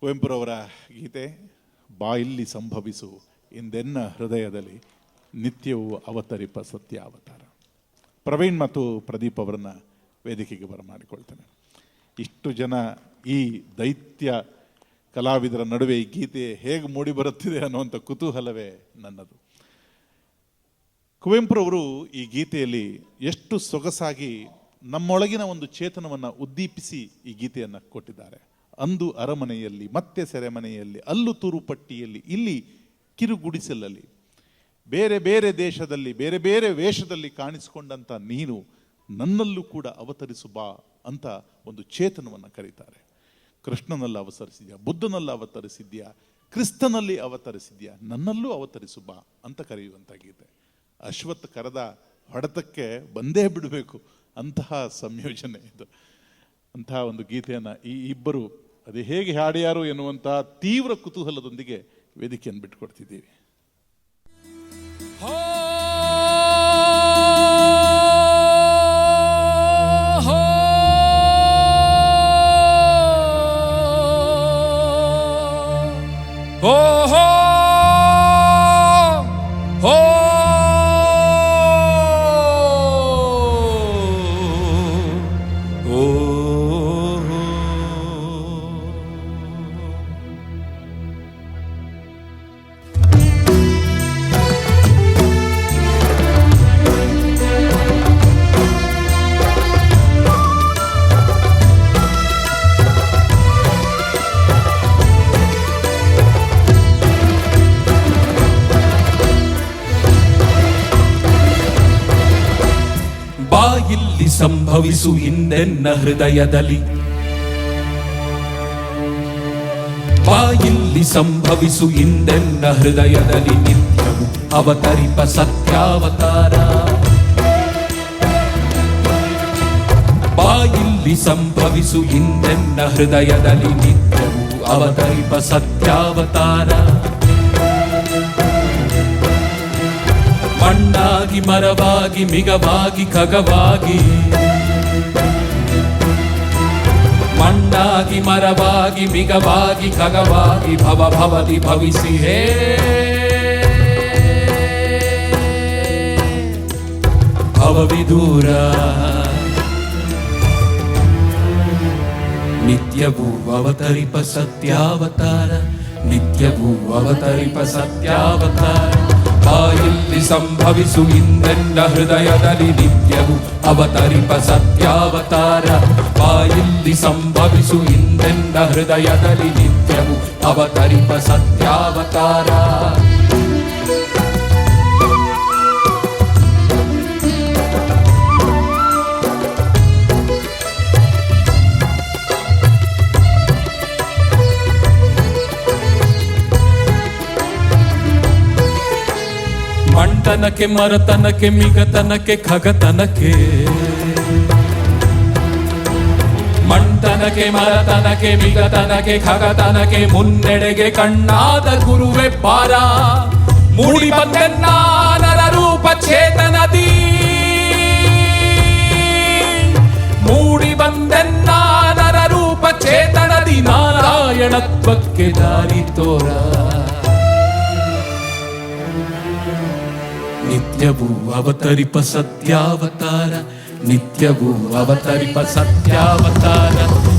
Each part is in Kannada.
ಕುವೆಂಪುರವರ ಗೀತೆ. ಬಾಯಿಲ್ಲಿ ಸಂಭವಿಸು ಇಂದೆನ್ನ ಹೃದಯದಲ್ಲಿ ನಿತ್ಯವೂ ಅವತರಿಪ ಸತ್ಯ ಅವತಾರ ಪ್ರವೀಣ್ ಮತ್ತು ಪ್ರದೀಪ್ ಅವರನ್ನ ವೇದಿಕೆಗೆ ಬರಮಾಡಿಕೊಳ್ತೇನೆ. ಇಷ್ಟು ಜನ ಈ ದೈತ್ಯ ಕಲಾವಿದರ ನಡುವೆ ಈ ಗೀತೆ ಹೇಗೆ ಮೂಡಿ ಬರುತ್ತಿದೆ ಅನ್ನುವಂಥ ಕುತೂಹಲವೇ ನನ್ನದು. ಕುವೆಂಪುರವರು ಈ ಗೀತೆಯಲ್ಲಿ ಎಷ್ಟು ಸೊಗಸಾಗಿ ನಮ್ಮೊಳಗಿನ ಒಂದು ಚೇತನವನ್ನು ಉದ್ದೀಪಿಸಿ ಈ ಗೀತೆಯನ್ನು ಕೊಟ್ಟಿದ್ದಾರೆ. ಅಂದು ಅರಮನೆಯಲ್ಲಿ, ಮತ್ತೆ ಸೆರೆಮನೆಯಲ್ಲಿ, ಅಲ್ಲು ತುರುಪಟ್ಟಿಯಲ್ಲಿ ಇಲ್ಲಿ ಕಿರುಗುಡಿಸಲಲ್ಲಿ, ಬೇರೆ ಬೇರೆ ದೇಶದಲ್ಲಿ, ಬೇರೆ ಬೇರೆ ವೇಷದಲ್ಲಿ ಕಾಣಿಸಿಕೊಂಡಂಥ ನೀನು ನನ್ನಲ್ಲೂ ಕೂಡ ಅವತರಿಸು ಬಾ ಅಂತ ಒಂದು ಚೇತನವನ್ನು ಕರೀತಾರೆ. ಕೃಷ್ಣನಲ್ಲಿ ಅವತರಿಸಿದ್ಯಾ, ಬುದ್ಧನಲ್ಲಿ ಅವತರಿಸಿದ್ಯಾ, ಕ್ರಿಸ್ತನಲ್ಲಿ ಅವತರಿಸಿದ್ಯಾ, ನನ್ನಲ್ಲೂ ಅವತರಿಸು ಬಾ ಅಂತ ಕರೆಯುವಂಥ ಗೀತೆ. ಅಶ್ವತ್ಥ ಕರೆದ ಹೊಡೆತಕ್ಕೆ ಬಂದೇ ಬಿಡಬೇಕು ಅಂತಹ ಸಂಯೋಜನೆ ಇದು. ಅಂತಹ ಒಂದು ಗೀತೆಯನ್ನು ಈ ಇಬ್ಬರು ಅದು ಹೇಗೆ ಹಾಡ್ಯಾರು ಎನ್ನುವಂತಹ ತೀವ್ರ ಕುತೂಹಲದೊಂದಿಗೆ ವೇದಿಕೆಯನ್ನು ಬಿಟ್ಟುಕೊಡ್ತಿದ್ದೀವಿ. ಸಂಭವಿಸು ಹಿಂದೆನ್ನ ಹೃದಯದಲ್ಲಿ. ಬಾಯಿಲ್ಲಿ ಸಂಭವಿಸು ಹಿಂದೆನ್ನ ಹೃದಯದಲ್ಲಿ ನಿತ್ಯವು ಅವತರಿಪ ಸತ್ಯಾವತಾರ. ಬಾಯಿಲ್ಲಿ ಸಂಭವಿಸು ಹಿಂದೆನ್ನ ಹೃದಯದಲ್ಲಿ ನಿತ್ಯವು ಅವತರಿಪ ಸತ್ಯಾವತಾರ. ಮಣ್ಣಾಗಿ ಮರವಾಗಿ ಮಿಗವಾಗಿ ಖಗವಾಗಿ ಮಣ್ಣಾಗಿ ಮರವಾಗಿ ಮಿಗವಾಗಿ ಖಗವಾಗಿ ಭವ ಭವದಿ ಭವಿಸಿ ಹೇ ಭವವಿದೂರ ನಿತ್ಯವೂ ಅವತರಿಪ ಸತ್ಯಾವತಾರ ನಿತ್ಯವೂ ಅವತರಿಪ ಸತ್ಯಾವತಾರ ಬಾಯಲ್ಲಿ ಸಂಭವಿಸು ಇಂದೆನ್ನ ಹೃದಯದಲ್ಲಿ ನಿತ್ಯವೂ ಅವತರಿಪ ಸತ್ಯಾವತಾರ ಬಾಯಲ್ಲಿ ಸಂಭವಿಸು ಇಂದೆನ್ನ ಹೃದಯದಲ್ಲಿ ನಿತ್ಯವೂ ಅವತರಿಪ ಸತ್ಯಾವತಾರ ಮಂಟನಕ್ಕೆ ಮರತನಕ್ಕೆ, ಮಿಗತನಕ್ಕೆ, ಖಗತನಕ್ಕೆ. ಮಂಟನಕ್ಕೆ ಮರತನಕ್ಕೆ, ಮಿಗತನಕ್ಕೆ, ಖಗತನಕ್ಕೆ, ಮುನ್ನಡೆಗೆ ಕಣ್ಣಾದ ಗುರುವೆ ಪಾರ. ಮೂಡಿ ಬಂದೆನ್ನ ರೂಪ ಚೇತನದಿ ಮೂಡಿ ಬಂದೆನ್ನ ನರ ರೂಪ ಚೇತನದಿ ನಾರಾಯಣತ್ವಕ್ಕೆ ದಾರಿ ತೋರ. ನಿತ್ಯವೂ ಅವತರಿಪ ಸತ್ಯಾವತಾರ ನಿತ್ಯವೂ ಅವತರಿಪ ಸತ್ಯಾವತಾರ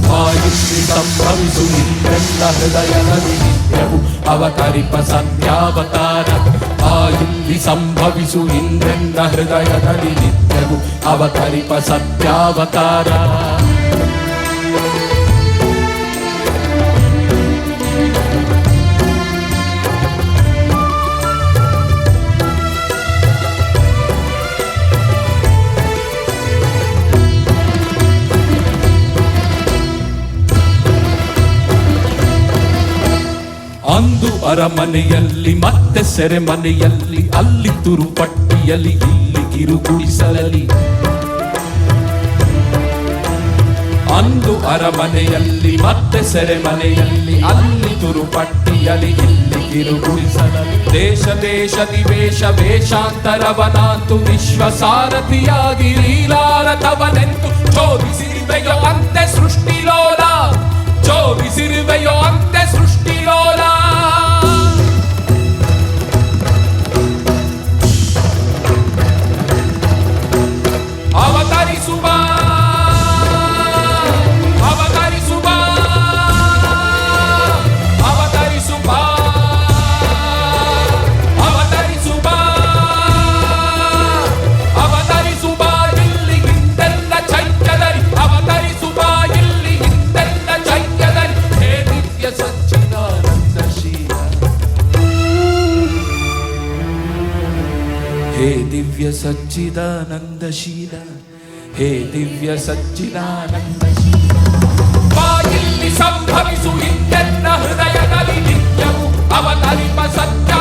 ವಾಯುಶ್ರೀ ಸಂಭವಿಸು ನಿತ್ಯಲ್ಲ ಹೃದಯದಲ್ಲಿ ನಿತ್ಯವೂ ಅವತರಿಪ ಸತ್ಯಾವತಾರ ಆಯುಲ್ಲಿ ಸಂಭವಿಸು ಇಂದ್ರೆಂದ ಹೃದಯದಲ್ಲಿ ನಿತ್ಯವೂ ಅವತರಿಪ ಸತ್ಯಾವತಾರ ಅಂದು ಅರಮನೆಯಲ್ಲಿ, ಮತ್ತೆ ಸೆರೆಮನೆಯಲ್ಲಿ, ಅಲ್ಲಿ ತುರುಪಟ್ಟಿಯಲ್ಲಿ, ಇಲ್ಲಿ ಕಿರುಗುಡಿಸಲಲಿ ಅಂದು ಅರಮನೆಯಲ್ಲಿ, ಮತ್ತೆ ಸೆರೆಮನೆಯಲ್ಲಿ, ಅಲ್ಲಿ ತುರುಪಟ್ಟಿಯಲ್ಲಿ, ಇಲ್ಲಿ ಕಿರುಗುಡಿಸಲಲಿ ದೇಶ ದೇಶ, ನಿವೇಶ, ವೇಷಾಂತರವನಾಂತು ವಿಶ್ವ ಸಾರಥಿಯಾಗಿ हे दिव्य सच्चिदानन्दशील हे दिव्य सच्चिदानन्दशील सम्भविसु इत्यन्न हृदयदलि नित्यौ अवतरिप सत्य